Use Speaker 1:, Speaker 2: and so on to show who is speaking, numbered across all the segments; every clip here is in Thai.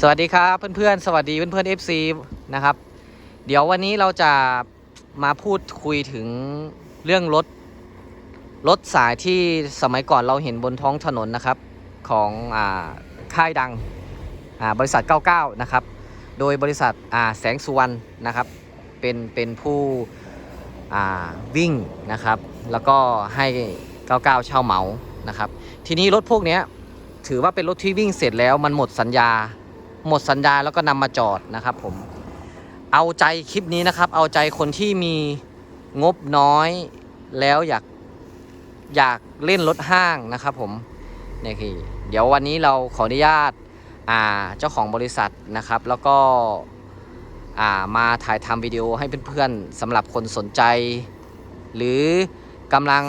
Speaker 1: สวัสดีครับเพื่อนๆ สวัสดีเพื่อนๆ FC นะครับ เดี๋ยววันนี้เราจะมาพูดคุยถึงเรื่องรถรถสายที่สมัยก่อนเราเห็นบนท้องถนนนะครับของอาค่ายดังอ่าบริษัท 99 นะครับ โดยบริษัทอ่าแสงสุวรรณนะครับเป็นเป็นผู้อ่าวิ่งนะครับ แล้วก็ให้ 99 เช่าเหมานะครับ ทีนี้รถพวกนี้ถือว่าเป็นรถที่วิ่งเสร็จแล้วมันหมดสัญญา หมดสัญญาแล้วก็นำมาจอดนะครับผมเอาใจคลิปนี้นะครับ เอาใจคนที่มีงบน้อยแล้วอยากอยากเล่นรถห้างนะครับผมนี่คือเดี๋ยววันนี้เราขออนุญาตอ่าเจ้าของบริษัทนะครับ แล้วก็อ่ามาถ่ายทำวิดีโอให้เพื่อนๆสำหรับคนสนใจ หรือกำลัง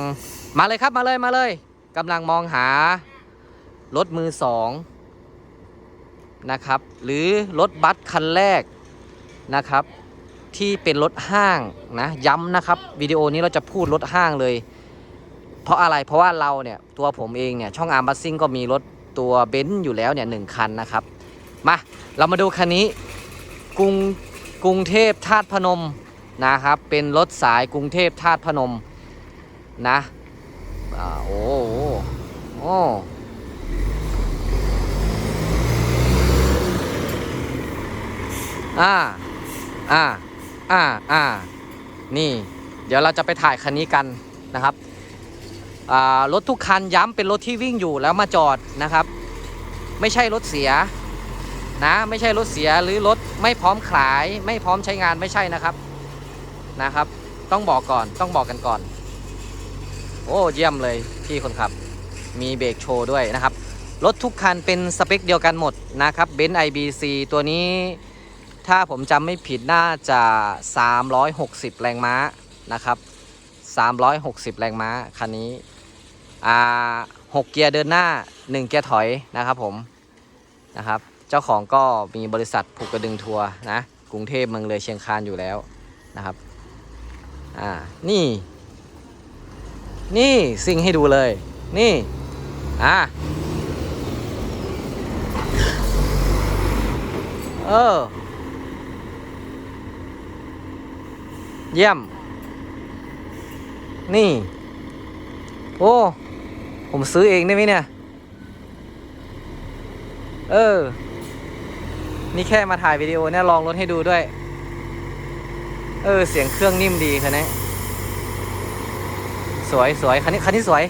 Speaker 1: มาเลยครับมาเลยมาเลยกำลังมองหารถมือสอง นะครับ หรือรถบัสคันแรกนะครับ ที่เป็นรถห้างนะย้ำนะครับวิดีโอนี้เราจะพูดรถห้างเลย เพราะอะไรเพราะว่าเราเนี่ยตัวผมเองเนี่ยช่องอาร์มบัสซิ่งก็มีรถตัวเบนซ์อยู่แล้วเนี่ยหนึ่งคันนะครับ มาเรามาดูคันนี้กรุงกรุงเทพธาตุพนมนะครับเป็นรถสายกรุงเทพธาตุพนมนะอ่าโอ้โหโอ้ อ่า อ่า อ่า อ่า นี่ เดี๋ยวเราจะไปถ่ายคันนี้กันนะครับอ่ารถทุกคันย้ำเป็นรถที่วิ่งอยู่แล้วมาจอดนะครับ ไม่ใช่รถเสียนะ ไม่ใช่รถเสียหรือรถไม่พร้อมขาย ไม่พร้อมใช้งานไม่ใช่นะครับ นะครับ ต้องบอกก่อน ต้องบอกกันก่อน โอ้เยี่ยมเลยพี่คนขับ มีเบรกโชว์ด้วยนะครับ รถทุกคันเป็นสเปคเดียวกันหมดนะครับเบนซ์ IBC ตัวนี้ ถ้าผมจำไม่ผิดน่าจะ 360 แรงม้านะครับ 360 แรงม้าคันนี้อ่า6เกียร์เดินหน้า 1 เกียร์ถอยนะครับผมนะครับ เจ้าของก็มีบริษัทผูกกระดึงทัวร์นะกรุงเทพเมืองเลยเชียงคานอยู่แล้วนะครับอ่านี่ นี่ซิ่งให้ดูเลย นี่อ่าเออ เยี่ยม นี่ โอ้ ผมซื้อเองได้ไหมเนี่ย เออ นี่แค่มาถ่ายวิดีโอเนี่ยลองรถให้ดูด้วย เออ เสียงเครื่องนิ่มดีคันนี้ สวยสวยคันนี้คันนี้สวย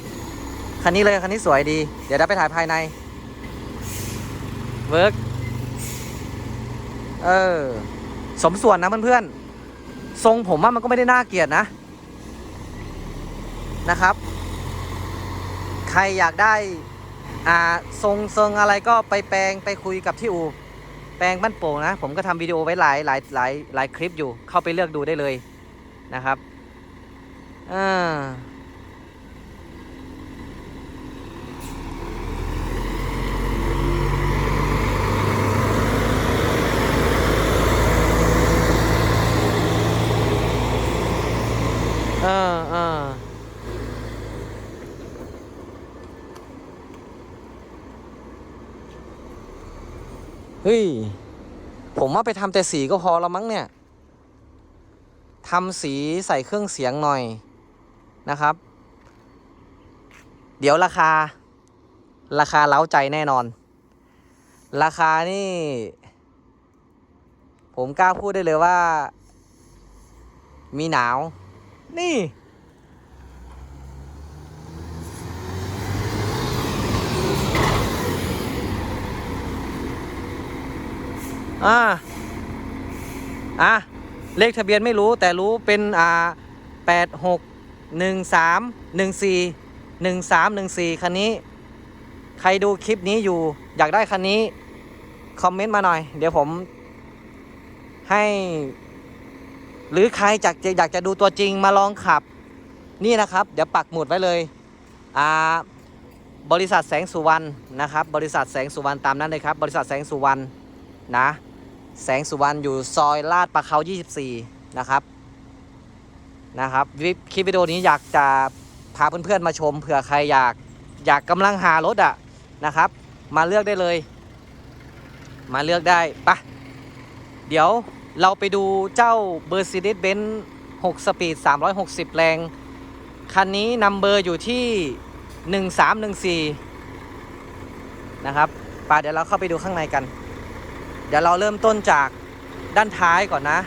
Speaker 1: คันนี้เลยคันนี้สวยดี เดี๋ยวเราไปถ่ายภายใน เวิร์กเออ สมส่วนนะเพื่อนๆ ทรงผมว่ามันก็ไม่ได้น่าเกลียดนะนะครับ ใครอยากได้อ่าทรงทรงอะไรก็ไปแปลงไปคุยกับที่อูแปลงบ้านโป่งนะ ผมก็ทำวิดีโอไว้หลายหลายหลายหลายคลิปอยู่เข้าไปเลือกดูได้เลยนะครับอ่า ออเออเฮ้ย ผมว่าไปทำแต่สีก็พอแล้วมั้งเนี่ยทำสีใส่เครื่องเสียงหน่อยนะครับ เดี๋ยวราคา ราคาเล้าใจแน่นอน ราคานี่ ผมกล้าพูดได้เลยว่า มีหนาว นี่ อ่า อะ เลขทะเบียนไม่รู้แต่รู้เป็น อ่าแปดหกหนึ่งสามหนึ่งสี่หนึ่งสามหนึ่งสี่คันนี้ ใครดูคลิปนี้อยู่ อยากได้คันนี้ คอมเมนต์มาหน่อย เดี๋ยวผมให้ หรือใครอยากจะอยากจะดูตัวจริงมาลองขับนี่นะครับ เดี๋ยวปักหมุดไว้เลยอ่าบริษัทแสงสุวรรณนะครับ บริษัทแสงสุวรรณตามนั้นเลยครับ บริษัทแสงสุวรรณนะ แสงสุวรรณอยู่ซอยลาดประเขา 24 นะครับนะครับวิคลิปวิดีโอนี้อยากจะพาเพื่อนๆมาชมเผื่อใครอยากอยากกำลังหารถอะนะครับ มาเลือกได้เลย มาเลือกได้ปะเดี๋ยว เราไปดูเจ้า Mercedes-Benz 6 สปีด 360 แรง คันนี้นัมเบอร์อยู่ที่ 1314 นะครับปะเดี๋ยวเราเข้าไปดูข้างในกัน เดี๋ยวเราเริ่มต้นจากด้านท้ายก่อนนะ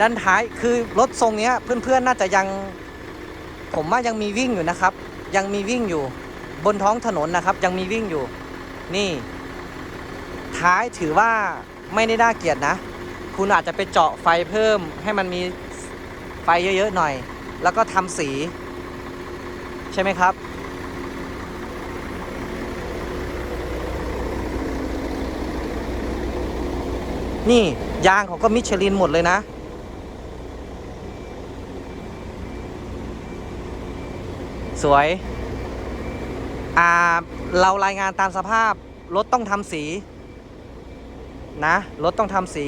Speaker 1: ด้านท้ายคือรถทรงนี้เพื่อนๆน่าจะยัง ผมว่ายังมีวิ่งอยู่นะครับ ยังมีวิ่งอยู่บนท้องถนนนะครับ ยังมีวิ่งอยู่ นี่ ท้ายถือว่าไม่ได้น่าเกลียดนะ คุณอาจจะไปเจาะไฟเพิ่มให้มันมีไฟเยอะๆหน่อย แล้วก็ทำสี ใช่ไหมครับ นี่ยางของก็มิชลินหมดเลยนะสวย อ่า เรารายงานตามสภาพ รถต้องทำสี นะ รถต้องทำสี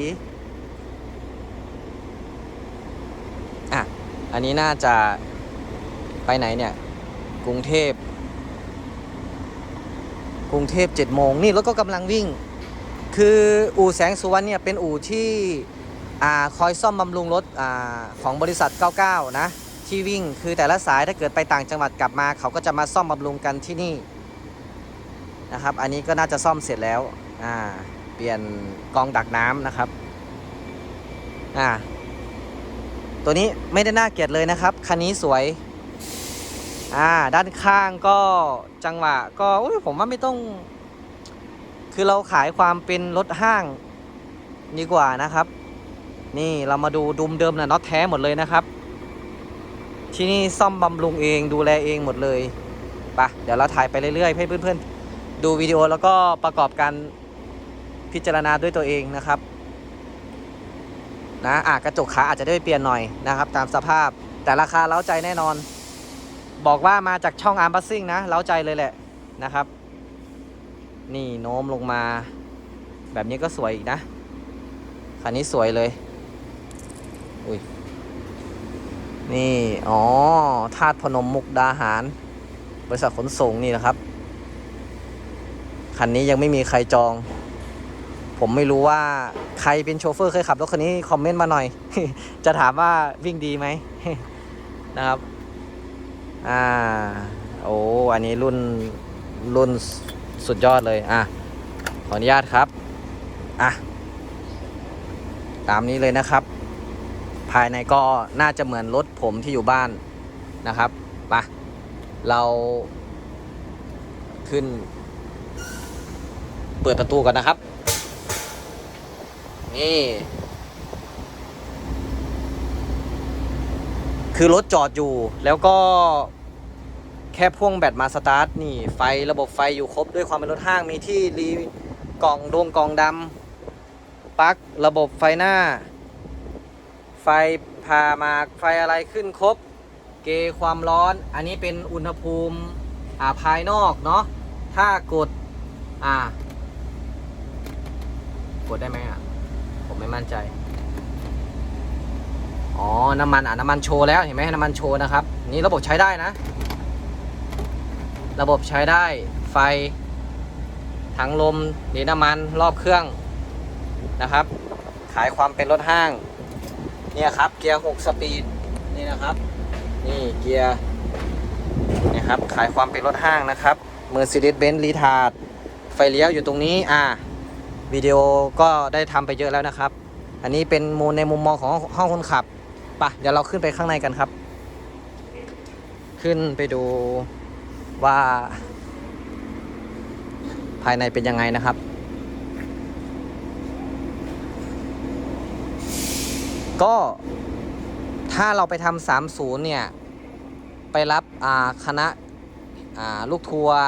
Speaker 1: อะ อันนี้น่าจะไปไหนเนี่ย กรุงเทพ กรุงเทพเจ็ดโมงนี่รถก็กำลังวิ่ง คืออู่แสงสุวรรณเนี่ยเป็นอู่ที่อคอยซ่อมบำรุงรถอของบริษัท 99 นะ ที่วิ่งคือแต่ละสายถ้าเกิดไปต่างจังหวัดกลับมา เขาก็จะมาซ่อมบำรุงกันที่นี่นะครับ อันนี้ก็น่าจะซ่อมเสร็จแล้ว อ่า เปลี่ยนกองดักน้ำนะครับ อ่า ตัวนี้ไม่ได้น่าเกลียดเลยนะครับ คันนี้สวย อ่า ด้านข้างก็จังหวะ ก็อุ๊ยผมว่าไม่ต้อง คือเราขายความเป็นรถห้างดีกว่านะครับ นี่เรามาดูดุมเดิมนะน็อตแท้หมดเลยนะครับ ที่นี่ซ่อมบำรุงเองดูแลเองหมดเลยไปะเดี๋ยวเราถ่ายไปเรื่อยๆ ให้เพื่อนๆ ดูวิดีโอแล้วก็ประกอบการพิจารณาด้วยตัวเองนะครับ นะอะกระจกขาอาจจะได้เปลี่ยนหน่อยนะครับ ตามสภาพแต่ราคาเล้าใจแน่นอน บอกว่ามาจากช่องอาร์มบัสซิ่งนะเล้าใจเลยแหละนะครับ นี่โน้มลงมา แบบนี้ก็สวยอีกนะคันนี้สวยเลยอุ้ยนี่ อ๋อธาตุพนมมุกดาหาร บริษัทขนส่งนี่นะครับ คันนี้ยังไม่มีใครจอง ผมไม่รู้ว่าใครเป็นโชเฟอร์เคยขับรถคันนี้คอมเมนต์มาหน่อย จะถามว่าวิ่งดีไหมนะครับ อ่า โอ้ อันนี้รุ่นรุ่นสุดยอดเลย อะ ขออนุญาตครับ อะ ตามนี้เลยนะครับ ภายในก็น่าจะเหมือนรถผมที่อยู่บ้านนะครับไปเราขึ้น เปิดประตูก่อนนะครับ นี่ คือรถจอดอยู่ แล้วก็แค่พ่วงแบตมาสตาร์ท นี่ ไฟระบบไฟอยู่ครบด้วยความเป็นรถห้างมีที่รีกล่องดวงกล่องดำปลั๊กระบบไฟหน้า ไฟพามาไฟอะไรขึ้นครบ เกความร้อน อันนี้เป็นอุณหภูมิอ่าภายนอกเนาะถ้ากด อ่า กดได้ไหมอะ ไม่มั่นใจ อ๋อ น้ำมันอะน้ำมันโชว์แล้วเห็นไหมน้ำมันโชว์นะครับ นี่ระบบใช้ได้นะ ระบบใช้ได้ไฟถังลมหนีน้ำมันรอบเครื่องนะครับ ขายความเป็นรถห้าง เนี่ยครับ เกียร์ 6 สปีด นี่นะครับ นี่เกียร์นะครับ ขายความเป็นรถห้างนะครับ Mercedes-Benz r e t a r d ไฟเลี้ยวอยู่ตรงนี้ อ่า วิดีโอก็ได้ทำไปเยอะแล้วนะครับ อันนี้เป็นมูลในมุมมองของห้องคนขับปะเดี๋ยวเราขึ้นไปข้างในกันครับ ขึ้นไปดูว่า ภายในเป็นยังไงนะครับ ก็ถ้าเราไปทำสามศูนย์เนี่ย ไปรับอาคณะอาลูกทัวร์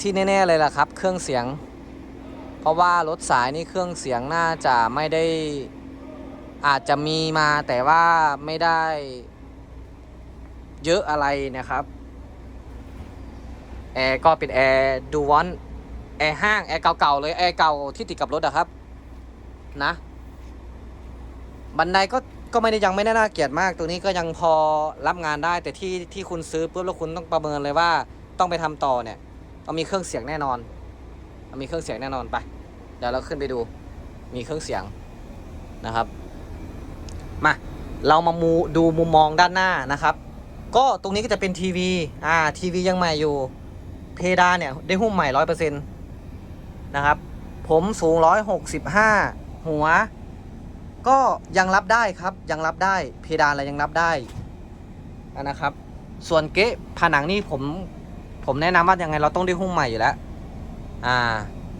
Speaker 1: ที่แน่ ๆ เลยล่ะครับ เครื่องเสียง ราะว่ารถสายนี่เครื่องเสียงน่าจะไม่ได้อาจจะมีมาแต่ว่าไม่ได้เยอะอะไรนะครับ แอร์ก็เป็นแอร์ดูวอนแอร์ห้าง แอร์เก่าๆเลย แอร์เก่าที่ติดกับรถอะครับ นะ บันไดก็ก็ไม่ได้ยังไม่ได้น่าเกลียดมาก ตัวนี้ก็ยังพอรับงานได้ แต่ที่ที่คุณซื้อปุ๊บแล้วคุณต้องประเมินเลยว่าต้องไปทำต่อเนี่ยต้องมีเครื่องเสียงแน่นอนมีเครื่องเสียงแน่นอนไป เดี๋ยวเราขึ้นไปดูมีเครื่องเสียงนะครับ มาเรามามูดูมุมมองด้านหน้านะครับ ก็ตรงนี้ก็จะเป็นทีวีอ่าทีวียังใหม่อยู่ เพดานเนี่ยได้หุ้มใหม่ร้อยเปอร์เซ็นต์นะครับ ผมสูงร้อยหกสิบห้าหัว ก็ยังรับได้ครับยังรับได้ เพดานอะไรยังรับได้นะครับ ส่วนเก๊ะผนังนี่ผม ผมแนะนำว่ายังไงเราต้องได้หุ้มใหม่อยู่แล้ว อ่า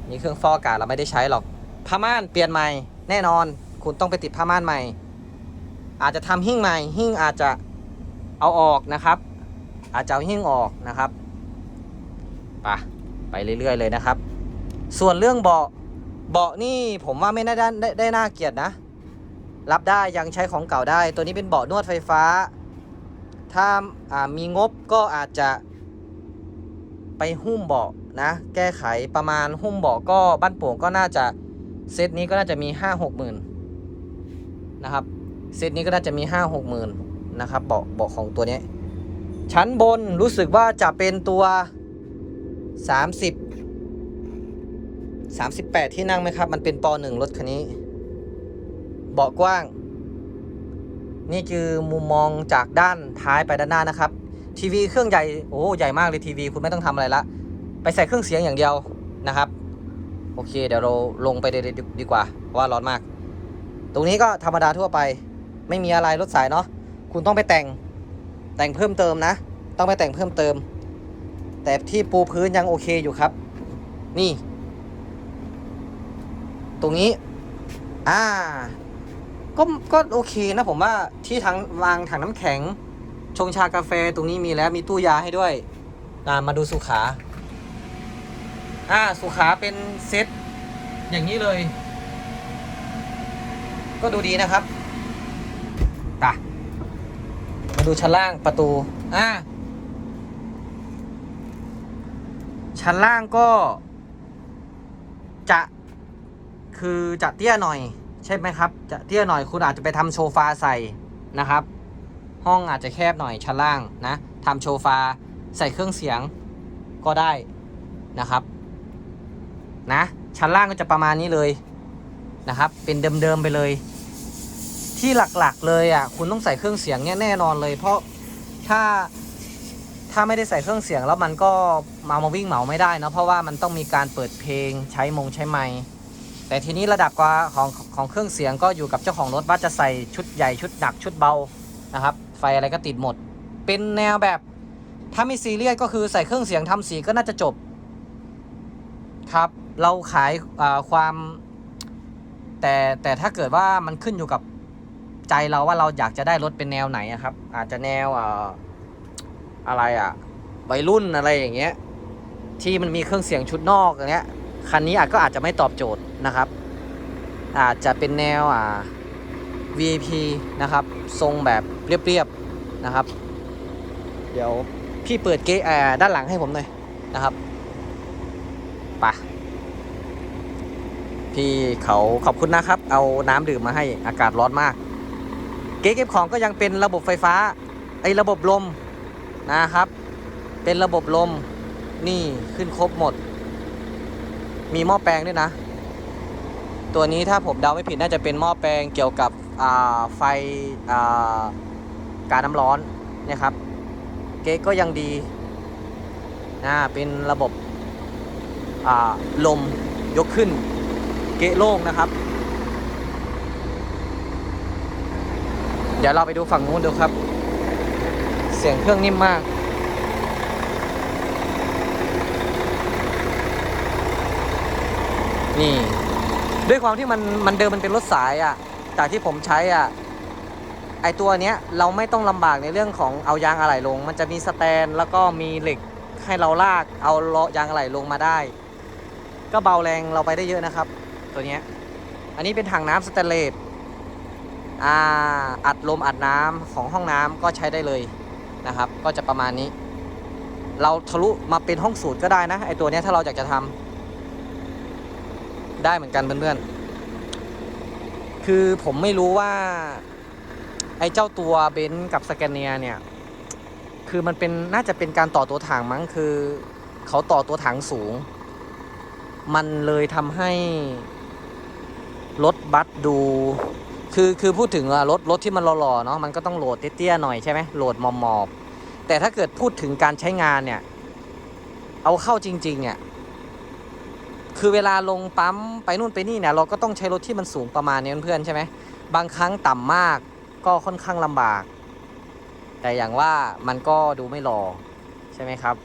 Speaker 1: นี่เครื่องฟอกอากาศเราไม่ได้ใช้หรอกผ้าม่านเปลี่ยนใหม่แน่นอน คุณต้องไปติดผ้าม่านใหม่ อาจจะทำหิ้งใหม่หิ้งอาจจะเอาออกนะครับ อาจจะเอาหิ้งออกนะครับไปไปเรื่อยๆเลยนะครับ ส่วนเรื่องเบาะเบาะนี่ผมว่าไม่ได้ได้ได้น่าเกลียดนะ รับได้ยังใช้ของเก่าได้ ตัวนี้เป็นเบาะนวดไฟฟ้า ถ้าามีงบก็อาจจะ ไปหุ้มเบาะนะ แก้ไขประมาณหุ้มเบาะก็บ้านโป่งก็น่าจะเซตนี้ก็น่าจะมีห้าหกหมื่นนะครับเซตนี้ก็น่าจะมีห้าหกหมื่นนะครับเบาะเบาะของตัวนี้ ชั้นบนรู้สึกว่าจะเป็นตัว30 38ที่นั่งไหมครับ มันเป็นปหนึ่งรถคันนี้ เบาะกว้าง นี่คือมุมมองจากด้านท้ายไปด้านหน้านะครับ ทีวีเครื่องใหญ่โอ้ใหญ่มากเลยทีวีคุณไม่ต้องทำอะไรละ ไปใส่เครื่องเสียงอย่างเดียวนะครับ โอเค เดี๋ยวเราลงไปดีดีดีกว่าเพราะว่าร้อนมาก ตรงนี้ก็ธรรมดาทั่วไป ไม่มีอะไรรถสายเนาะคุณต้องไปแต่งแต่งเพิ่มเติมนะ ต้องไปแต่งเพิ่มเติม แต่ที่ปูพื้นยังโอเคอยู่ครับ นี่ ตรงนี้ อ่าก็ก็โอเคนะผมว่าที่ทางวางถังน้ำแข็ง ชงชากาแฟตรงนี้มีแล้วมีตู้ยาให้ด้วยอ่ามาดูสุขา อ่าสุขาเป็นเซตอย่างนี้เลย ก็ดูดีนะครับตะมาดูชั้นล่างประตู อ่า ชั้นล่างก็ จะคือจะเตี้ยหน่อย ใช่ไหมครับ จะเตี้ยหน่อยคุณอาจจะไปทำโซฟาใส่นะครับ ห้องอาจจะแคบหน่อยชั้นล่างนะทำโซฟาใส่เครื่องเสียงก็ได้นะครับนะชั้นล่างก็จะประมาณนี้เลยนะครับ เป็นเดิมๆไปเลย ที่หลักๆเลยอะคุณต้องใส่เครื่องเสียงเนี่ยแน่นอนเลย เพราะถ้าถ้าไม่ได้ใส่เครื่องเสียงแล้วมันก็มามาวิ่งเหมาไม่ได้นะเพราะว่ามันต้องมีการเปิดเพลงใช้มงใช้ไมค์แต่ทีนี้ระดับกว่าของของเครื่องเสียงก็อยู่กับเจ้าของรถว่าจะใส่ชุดใหญ่ชุดหนักชุดเบานะครับ ไฟอะไรก็ติดหมด เป็นแนวแบบถ้าไม่ซีเรียสก็คือใส่เครื่องเสียงทำสีก็น่าจะจบ ครับ เราขายความ แต่แต่ถ้าเกิดว่ามันขึ้นอยู่กับใจเราว่าเราอยากจะได้รถเป็นแนวไหนครับ อาจจะแนวอ่าอะไรอะวัยรุ่นอะไรอย่างเงี้ย ที่มันมีเครื่องเสียงชุดนอกอย่างเงี้ยคันนี้อาจก็อาจจะไม่ตอบโจทย์นะครับ อาจจะเป็นแนวอ่า VIP นะครับ ทรงแบบเรียบๆนะครับ เดี๋ยวพี่เปิดเกแอร์ด้านหลังให้ผมหน่อยนะครับปะพี่เขาขอบคุณนะครับ เอาน้ำดื่มมาให้อากาศร้อนมาก เก๊เก็บของก็ยังเป็นระบบไฟฟ้า ไอ้ระบบลมนะครับ เป็นระบบลมนี่ขึ้นครบหมด มีหม้อแปลงด้วยนะ ตัวนี้ถ้าผมเดาไม่ผิดน่าจะเป็นหม้อแปลงเกี่ยวกับ ไฟการน้ำร้อนนี่ยครับ เก๊ก็ยังดีนะเป็นระบบลมยกขึ้น เก๊โล่งนะครับ เดี๋ยวเราไปดูฝั่งนู้นดูครับ เสียงเครื่องนิ่มมากนี่ด้วยความที่มันมันเดิมมันเป็นรถสายอะ่ะ จากที่ผมใช้อะ่ะไอตัวเนี้ยเราไม่ต้องลำบากในเรื่องของเอายางอะไหล่ลง มันจะมีสแตนแล้วก็มีเหล็กให้เราลากเอาล้อยางอะไหล่ลงมาได้ ก็เบาแรงเราไปได้เยอะนะครับ ตัวเนี้ยอันนี้เป็นถังน้ำสแตนเลสอ่าอัดลมอัดน้ำของห้องน้ำก็ใช้ได้เลยนะครับ ก็จะประมาณนี้ เราทะลุมาเป็นห้องสูตรก็ได้นะไอตัวเนี้ยถ้าเราอยากจะทำได้เหมือนกันเพื่อนๆ คือผมไม่รู้ว่า ไอ้เจ้าตัวเบนซ์กับสแกนเนียเนี่ย คือมันเป็นน่าจะเป็นการต่อตัวถังมั้งคือ เขาต่อตัวถังสูง มันเลยทำให้รถบัสดู คือคือพูดถึงอะรถรถที่มันหล่อๆเนาะมันก็ต้องโหลดเตี้ยๆหน่อยใช่ไหมโหลดมอมๆแต่ถ้าเกิดพูดถึงการใช้งานเนี่ย เอาเข้าจริงๆเนี่ย คือเวลาลงปั๊มไปนู่นไปนี่เนี่ยเราก็ต้องใช้รถที่มันสูงประมาณนี้เพื่อนๆใช่ไหมบางครั้งต่ำมากก็ค่อนข้างลำบาก แต่อย่างว่ามันก็ดูไม่หล่อใช่ไหมครับ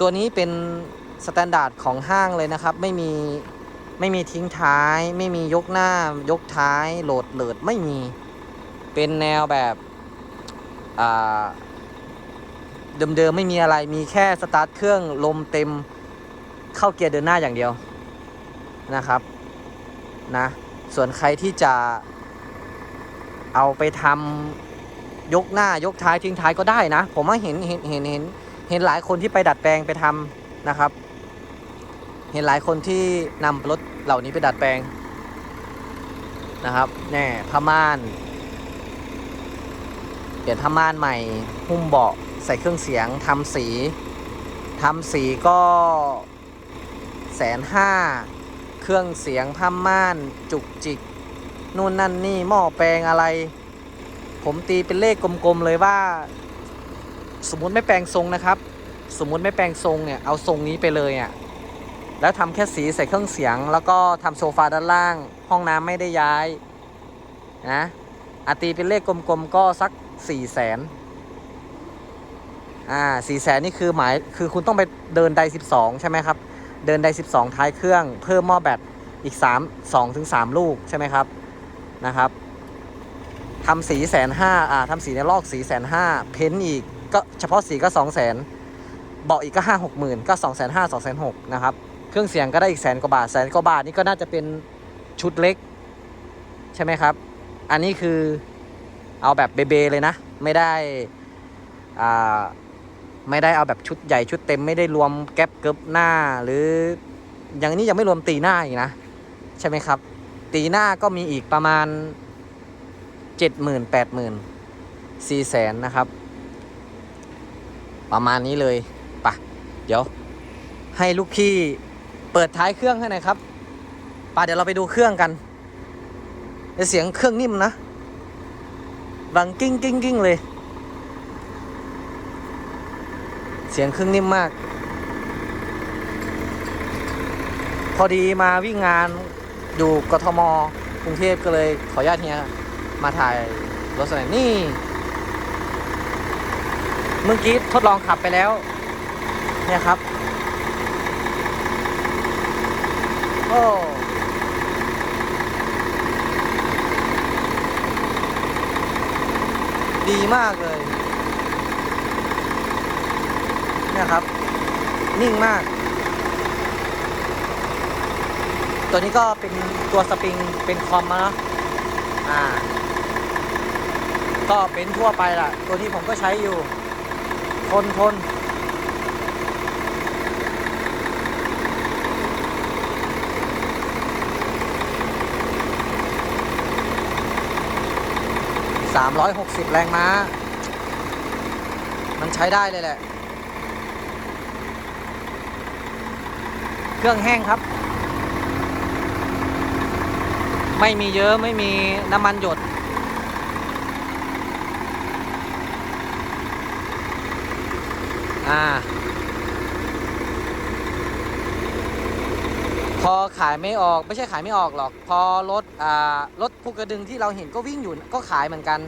Speaker 1: ตัวนี้เป็นสแตนดาร์ดของห้างเลยนะครับ ไม่มีไม่มีทิ้งท้าย ไม่มียกหน้ายกท้ายโหลดเลิดไม่มีเป็นแนวแบบเดิมๆไม่มีอะไรมีแค่สตาร์ทเครื่องลมเต็ม เข้าเกียร์เดินหน้าอย่างเดียวนะครับนะส่วนใครที่จะเอาไปทำยกหน้ายกท้ายทิ้งท้ายก็ได้นะ ผมว่าเห็นเห็นเห็นเห็นเห็นหลายคนที่ไปดัดแปลงไปทำนะครับ เห็นหลายคนที่นำรถเหล่านี้ไปดัดแปลงนะครับแน่ผ้าม่านเปลี่ยนผ้าม่านใหม่หุ้มเบาะใส่เครื่องเสียงทำสีทำสีก็ แสนห้าเครื่องเสียงผ้าม่านจุกจิกนู่นนั่นนี่หม้อแปลงอะไร ผมตีเป็นเลขกลมๆเลยว่า สมมุติไม่แปลงทรงนะครับ สมมุติไม่แปลงทรงเนี่ยเอาทรงนี้ไปเลยอะแล้วทำแค่สีใส่เครื่องเสียง แล้วก็ทำโซฟาด้านล่าง ห้องน้ำไม่ได้ย้ายนะอาตีเป็นเลขกลมๆก็สักสี่แสนอ่าสี่แสนนี่คือหมายคือคุณต้องไปเดินไดสิบสองใช่ไหมครับ เดินไดสิบสองท้ายเครื่อง เพิ่มหม้อแบตอีกสามสองถึงสามลูกใช่ไหมครับนะครับทำสีแสนห้าอ่าทำสีในลอกสีแสนห้าเพ้นท์อีกก็เฉพาะสีก็สองแสนเบาะอีกก็ห้าหกหมื่นก็สองแสนห้าสองแสนหกนะครับ เครื่องเสียงก็ได้อีกแสนกว่าบาทแสนกว่าบาทนี่ก็น่าจะเป็นชุดเล็ก ใช่ไหมครับ อันนี้คือเอาแบบเบเบเลยนะ ไม่ได้อ่า ไม่ได้เอาแบบชุดใหญ่ชุดเต็มไม่ได้รวมแก๊ปเกิบหน้า หรืออย่างนี้ยังไม่รวมตีหน้าอีกนะ ใช่ไหมครับ ตีหน้าก็มีอีกประมาณเจ็ดหมื่นแปดหมื่นสี่แสนนะครับ ประมาณนี้เลยปะเดี๋ยว ให้ลูกพี่เปิดท้ายเครื่องให้หน่อยครับป่าเดี๋ยวเราไปดูเครื่องกันเสียงเครื่องนิ่มนะดังกิ้งกิ้งกิ้งเลย เสียงเครื่องนิ่มมาก พอดีมาวิ่งงานอยู่กทมกรุงเทพก็เลยขออนุญาตเฮียมาถ่ายรถสไลด์นี่ เมื่อกี้ทดลองขับไปแล้ว เนี่ยครับ โอ้ดีมากเลย เนี่ยครับ นิ่งมาก ตัวนี้ก็เป็นตัวสปริงเป็นคอมนะเนาะอ่า ก็เป็นทั่วไปล่ะ ตัวนี้ผมก็ใช้อยู่ ทนทน360 แรงม้า มันใช้ได้เลยแหละ เครื่องแห้งครับ ไม่มีเยอะไม่มีน้ำมันหยด อ่า พอขายไม่ออกไม่ใช่ขายไม่ออกหรอก พอรถอ่ารถภูกระดึงที่เราเห็นก็วิ่งอยู่ก็ขายเหมือนกัน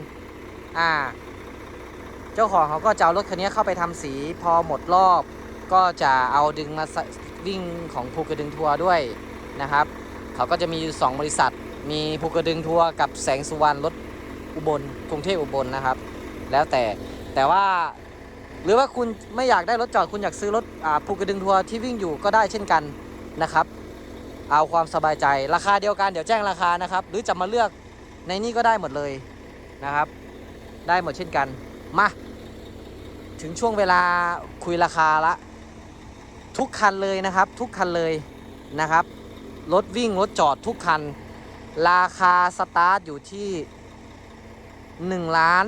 Speaker 1: อ่า เจ้าของเขาก็จะเอารถคันนี้เข้าไปทำสี พอหมดรอบก็จะเอาดึงมาใส่ วิ่งของภูกระดึงทัวร์ด้วยนะครับ เขาก็จะมีอยู่สองบริษัท มีภูกระดึงทัวร์กับแสงสุวรรณรถอุบลกรุงเทพอุบลนะครับ แล้วแต่แต่ว่าหรือว่าคุณไม่อยากได้รถจอดคุณอยากซื้อรถภูกระดึงทัวร์ที่วิ่งอยู่ก็ได้เช่นกันนะครับ เอาความสบายใจราคาเดียวกันเดี๋ยวแจ้งราคานะครับ หรือจะมาเลือกในนี้ก็ได้หมดเลยนะครับ ได้หมดเช่นกันมาถึงช่วงเวลาคุยราคาละ ทุกคันเลยนะครับ ทุกคันเลยนะครับ รถวิ่งรถจอดทุกคัน ราคาสตาร์ทอยู่ที่1ล้าน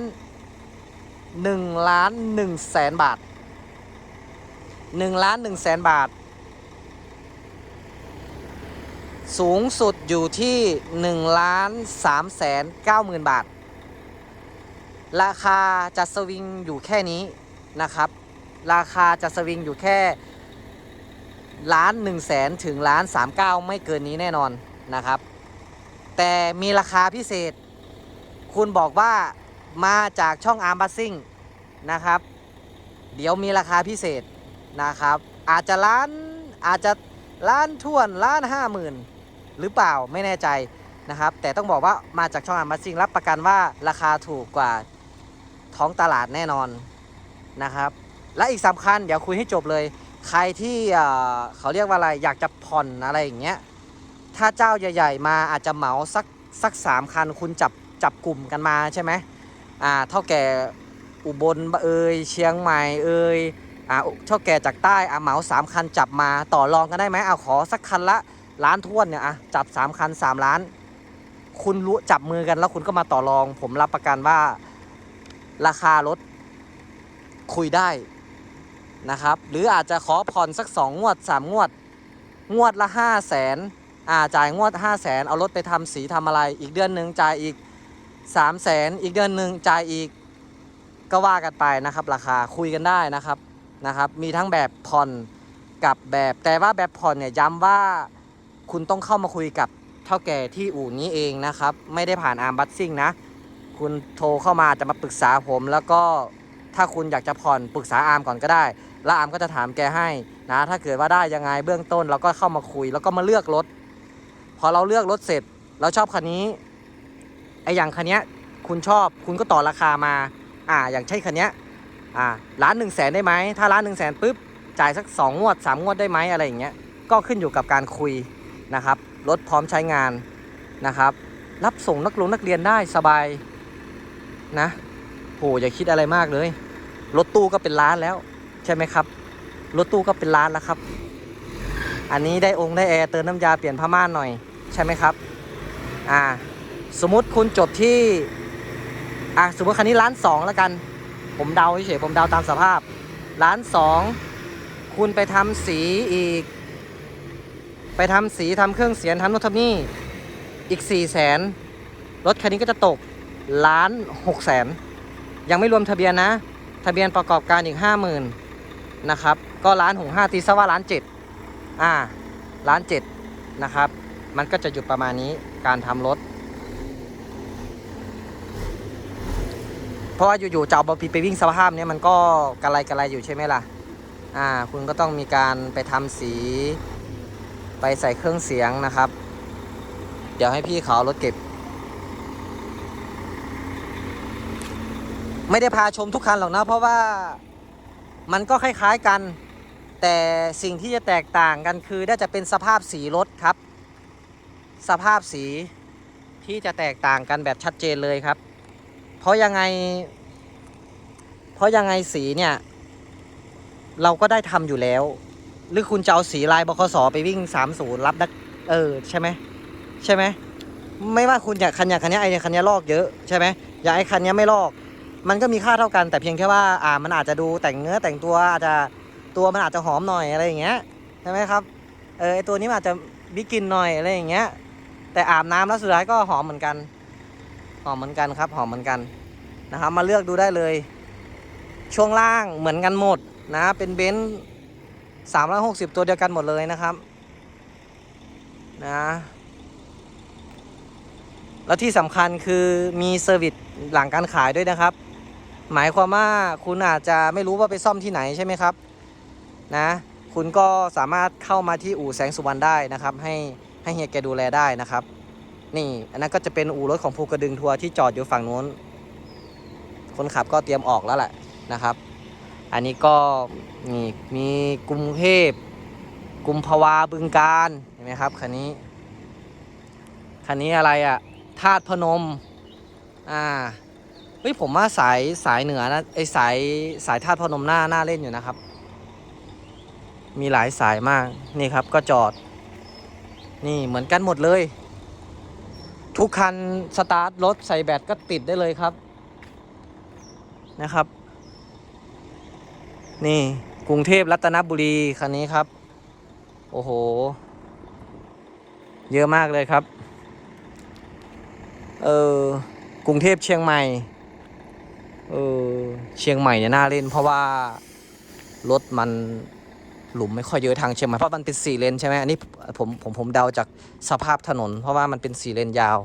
Speaker 1: 1ล้าน1แสนบาท1ล้าน1แสนบาท สูงสุดอยู่ที่1ล้าน3แสน9หมื่นบาท ราคาจะสวิงอยู่แค่นี้นะครับ ราคาจะสวิงอยู่แค่ ล้าน1แสนถึงล้าน39ไม่เกินนี้แน่นอนนะครับ แต่มีราคาพิเศษ คุณบอกว่ามาจากช่องอาร์มบัสซิ่งนะครับ เดี๋ยวมีราคาพิเศษนะครับ อาจจะล้านอาจจะล้านท่วนล้านห้าหมื่นหรือเปล่าไม่แน่ใจนะครับ แต่ต้องบอกว่ามาจากช่องอาร์มบัสซิ่งรับประกันว่าราคาถูกกว่าท้องตลาดแน่นอนนะครับ และอีกสำคัญเดี๋ยวคุยให้จบเลย ใครที่เขาเรียกว่าอะไรอยากจะผ่อนอะไรอย่างเงี้ยถ้าเจ้าใหญ่ๆมาอาจจะเหมาสักสักสามคันคุณจับจับกลุ่มกันมาใช่ไหมอ่าเท่าแก่อุบลเอ่ยเชียงใหม่เอ่ยอ่าเท่าแก่จากใต้อ่าเหมาสามคันจับมาต่อรองกันได้ไหมเอาขอสักคันละล้านท้วนเนี่ยอะจับสามคันสามล้าน คุณรู้จับมือกันแล้วคุณก็มาต่อรอง ผมรับประกันว่าราคารถคุยได้ นะครับ หรืออาจจะขอผ่อนสักสองงวดสามงวด งวดละห้าแสนอ่าจ่ายงวด 5 0 0แสนเอารถไปทำสีทำอะไร อีกเดือนหนึ่งจ่ายอีก 3 0 0แสนอีกเดือนหนึ่งจ่ายอีกก็ว่ากันไปนะครับ ราคาคุยกันได้นะครับนะครับ มีทั้งแบบผ่อนกับแบบแต่ว่าแบบผ่อนเนี่ยย้ำว่าคุณต้องเข้ามาคุยกับเท่าแก่ที่อู่นี้เองนะครับ ไม่ได้ผ่านอาร์มบัตซิ่งนะ คุณโทรเข้ามาจะมาปรึกษาผม แล้วก็ถ้าคุณอยากจะผ่อนปรึกษาอาร์มก่อนก็ได้ แล้วอามก็จะถามแกให้นะ ถ้าเกิดว่าได้ยังไงเบื้องต้นเราก็เข้ามาคุยแล้วก็มาเลือกรถ พอเราเลือกรถเสร็จเราชอบคันนี้ไออย่างคันเนี้ยคุณชอบคุณก็ต่อราคามา อ่า อย่างเช่นคันเนี้ยอ่าล้านหนึ่งแสนได้ไหมถ้าล้านหนึ่งแสนปุ๊บจ่ายสักสองงวดสามงวดได้ไหมอะไรอย่างเงี้ยก็ขึ้นอยู่กับการคุยนะครับรถพร้อมใช้งานนะครับ รับส่งนักลงนักเรียนได้สบายนะโหอย่าคิดอะไรมากเลย รถตู้ก็เป็นล้านแล้ว ใช่ไหมครับ รถตู้ก็เป็นล้านแล้วครับ อันนี้ได้องค์ได้แอร์เติมน้ำยาเปลี่ยนผ้าม่านหน่อยใช่ไหมครับ อ่า สมมติคุณจบที่ อ่าสมมติคันนี้ล้านสองแล้วกัน ผมเดาเฉยๆผมเดาตามสภาพล้านสองคุณไปทำสีอีก ไปทำสีทำเครื่องเสียงทำโน่นทำนี่อีกสี่แสนรถคันนี้ก็จะตกล้านหกแสนยังไม่รวมทะเบียนนะ ทะเบียนประกอบการอีกห้าหมื่น นะครับ ก็ล้านหกห้าตีซะว่าล้านเจ็ดอ่าล้านเจ็ดนะครับ มันก็จะอยู่ประมาณนี้การทำรถ เพราะว่าอยู่ๆเจะเอาบอพีไปวิ่งสภาพเนี้ยมันก็กระไรกระไรอยู่ใช่ไหมล่ะอ่าคุณก็ต้องมีการไปทำสีไปใส่เครื่องเสียงนะครับ เดี๋ยวให้พี่เขอารถเก็บ ไม่ได้พาชมทุกคันหรอกนะเพราะว่า มันก็คล้ายๆกัน แต่สิ่งที่จะแตกต่างกันคือน่าจะเป็นสภาพสีรถครับ สภาพสีที่จะแตกต่างกันแบบชัดเจนเลยครับ เพราะยังไง เพราะยังไงสีเนี่ย เราก็ได้ทำอยู่แล้ว หรือคุณจะเอาสีลายบคสไปวิ่ง30รับนักเออใช่ไหมใช่ไหมไม่ว่าคุณอยากคันอยากคันนี้ไอ้คันนี้ลอกเยอะใช่ไหมอยากไอ้คันนี้ไม่ลอก มันก็มีค่าเท่ากันแต่เพียงแค่ว่าอ่ามันอาจจะดูแต่งเนื้อแต่งตัวอาจจะตัวมันอาจจะหอมหน่อยอะไรอย่างเงี้ยใช่ไหมครับเออไอตัวนี้มันอาจจะบิกินหน่อยอะไรอย่างเงี้ย แต่อาบน้ำแล้วสุดท้ายก็หอมเหมือนกัน หอมเหมือนกันครับ หอมเหมือนกันนะครับ มาเลือกดูได้เลย ช่วงล่างเหมือนกันหมดนะ เป็นเบนซ์สามร้อยหกสิบตัวเดียวกันหมดเลยนะครับนะแล้วที่สำคัญคือมีเซอร์วิสหลังการขายด้วยนะครับ หมายความว่าคุณอาจจะไม่รู้ว่าไปซ่อมที่ไหนใช่ไหมครับนะคุณก็สามารถเข้ามาที่อู่แสงสุวรรณได้นะครับ ให้ให้เฮียแกดูแลได้นะครับ นี่อันนั้นก็จะเป็นอู่รถของภูกระดึงทัวร์ที่จอดอยู่ฝั่งนู้น คนขับก็เตรียมออกแล้วแหละนะครับ อันนี้ก็มีมีกรุงเทพกุมภาวาบึงการเห็นไหมครับคันนี้คันนี้อะไรอะ่ะธาตุพนมอ่า เฮ้ยผมว่าสายสายเหนือนะไอสายสายธาตุพนมหน้าหน้าเล่นอยู่นะครับ มีหลายสายมากนี่ครับก็จอด นี่เหมือนกันหมดเลย ทุกคันสตาร์ทรถใส่แบตก็ติดได้เลยครับนะครับ นี่กรุงเทพรัตนบุรีคันนี้ครับ โอ้โห เยอะมากเลยครับ เออกรุงเทพเชียงใหม่ เออเชียงใหม่เนี่ยน่าเล่น เพราะว่ารถมันหลุมไม่ค่อยเยอะทางเชียงใหม่เพราะมันเป็นสี่เลนใช่ไหมอันนี้ผมผมผมเดาจากสภาพถนน เพราะว่ามันเป็นสี่เลนยาว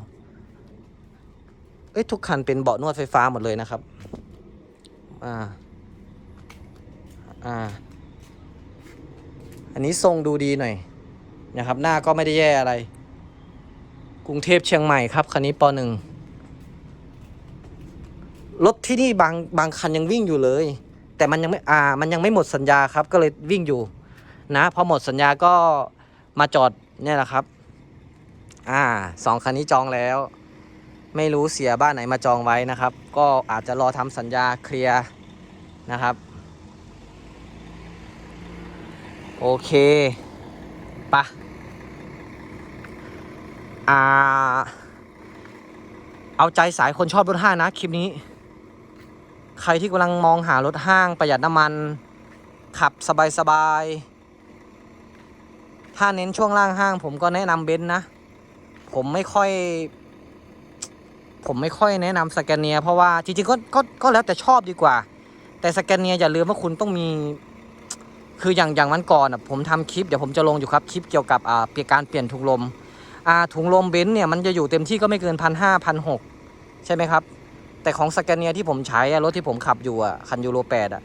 Speaker 1: เอ้ยทุกคันเป็นเบาะนวดไฟฟ้าหมดเลยนะครับอ่าอ่าอันนี้ทรงดูดีหน่อยนะครับหน้าก็ไม่ได้แย่อะไร กรุงเทพเชียงใหม่ครับคันนี้ปหนึ่ง รถที่นี่บางบางคันยังวิ่งอยู่เลย แต่มันยังไม่อ่ามันยังไม่หมดสัญญาครับ ก็เลยวิ่งอยู่ นะพอหมดสัญญาก็มาจอดเนี่ยแหละครับ อ่าสองคันนี้จองแล้ว ไม่รู้เสียบ้านไหนมาจองไว้นะครับ ก็อาจจะรอทำสัญญาเคลียร์นะครับ โอเคปะอ่าเอาใจสายคนชอบรถห้านะ คลิปนี้ ใครที่กำลังมองหารถห้างประหยัดน้ำมัน ขับสบายๆ ถ้าเน้นช่วงล่างห้าง ผมก็แนะนำเบนซ์นะ ผมไม่ค่อย ผมไม่ค่อยแนะนำสแกนเนีย เพราะว่าจริงๆก็ก็ก็แล้วแต่ชอบดีกว่า แต่สแกนเนียอย่าลืมว่าคุณต้องมี คืออย่างอย่างวันก่อนอะผมทำคลิปเดี๋ยวผมจะลงอยู่ครับคลิปเกี่ยวกับอ่าเปลี่ยนการเปลี่ยนถุงลมอ่าถุงลมเบนซ์เนี่ยมันจะอยู่เต็มที่ก็ไม่เกินพันห้าพันหกใช่ไหมครับ แต่ของสแกนเนียที่ผมใช้อะรถที่ผมขับอยู่อะคันยูโรแปดอะ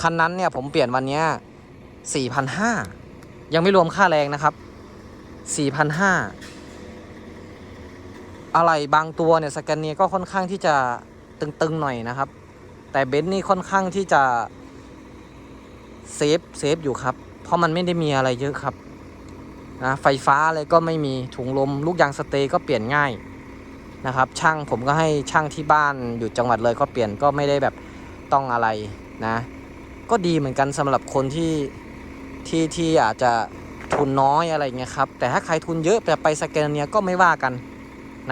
Speaker 1: คันนั้นเนี่ยผมเปลี่ยนวันนี้สี่พันห้ายังไม่รวมค่าแรงนะครับสี่พันห้าอะไรบางตัวเนี่ยสแกนเนียก็ค่อนข้างที่จะตึงๆหน่อยนะครับ แต่เบนซ์นี่ค่อนข้างที่จะเซฟเซฟอยู่ครับ เพราะมันไม่ได้มีอะไรเยอะครับนะไฟฟ้าอะไรก็ไม่มีถุงลม ลูกยางสเตย์ก็เปลี่ยนง่าย นะครับ ช่างผมก็ให้ช่างที่บ้านอยู่จังหวัดเลยก็เปลี่ยนก็ไม่ได้แบบต้องอะไรนะ ก็ดีเหมือนกันสำหรับคนที่ที่ที่อาจจะทุนน้อยอะไรเงี้ยครับ แต่ถ้าใครทุนเยอะแต่ไปสแกนเนียก็ไม่ว่ากัน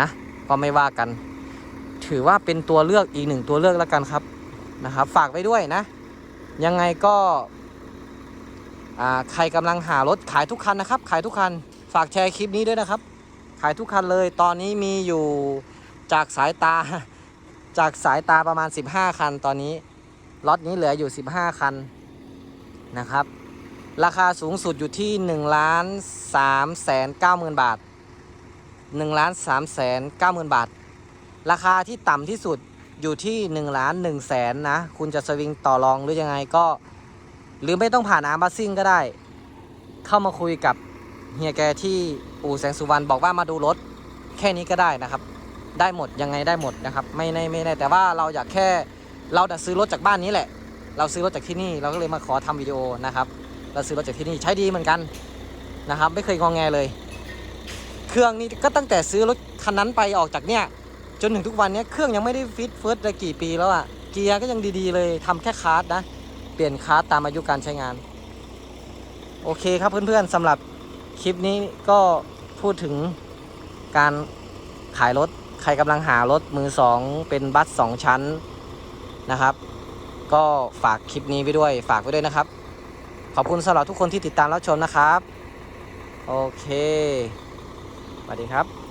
Speaker 1: นะก็ไม่ว่ากัน ถือว่าเป็นตัวเลือกอีกหนึ่งตัวเลือกแล้วกันครับนะครับ ฝากไว้ด้วยนะ ยังไงก็อ่าใครกำลังหารถขายทุกคันนะครับ ขายทุกคัน ฝากแชร์คลิปนี้ด้วยนะครับ ขายทุกคันเลย ตอนนี้มีอยู่จากสายตา จากสายตาประมาณ 15 คัน ตอนนี้ล็อตนี้เหลืออยู่ 15 คันนะครับ ราคาสูงสุดอยู่ที่1ล้าน3แสน9หมื่นบาท1ล้าน3แสน9หมื่นบาท ราคาที่ต่ำที่สุดอยู่ที่1ล้าน1แสนนะ คุณจะสวิงต่อรองหรือยังไงก็ หรือไม่ต้องผ่านอาร์บัสซิ่งก็ได้ เข้ามาคุยกับ เฮียแกที่อู่แสงสุวรรณบอกว่ามาดูรถแค่นี้ก็ได้นะครับ ได้หมดยังไงได้หมดนะครับ ไม่ในไม่ในแต่ว่าเราอยากแค่เราจะซื้อรถจากบ้านนี้แหละ เราซื้อรถจากที่นี่เราก็เลยมาขอทำวิดีโอนะครับ เราซื้อรถจากที่นี่ใช้ดีเหมือนกันนะครับ ไม่เคยงองแงเลย เครื่องนี้ก็ตั้งแต่ซื้อรถคันนั้นไปออกจากเนี่ยจนถึงทุกวันนี้เครื่องยังไม่ได้ฟิตเฟิร์สเลยกี่ปีแล้วอะเกียร์ก็ยังดีๆเลยทำแค่คาร์ดนะ เปลี่ยนคาร์ดตามอายุการใช้งาน โอเคครับเพื่อนๆสำหรับ คลิปนี้ก็พูดถึงการขายรถ ใครกำลังหารถมือสองเป็นบัสสองชั้นนะครับ ก็ฝากคลิปนี้ไว้ด้วย ฝากไว้ด้วยนะครับ ขอบคุณสำหรับทุกคนที่ติดตามรับชมนะครับ โอเคสวัสดีครับ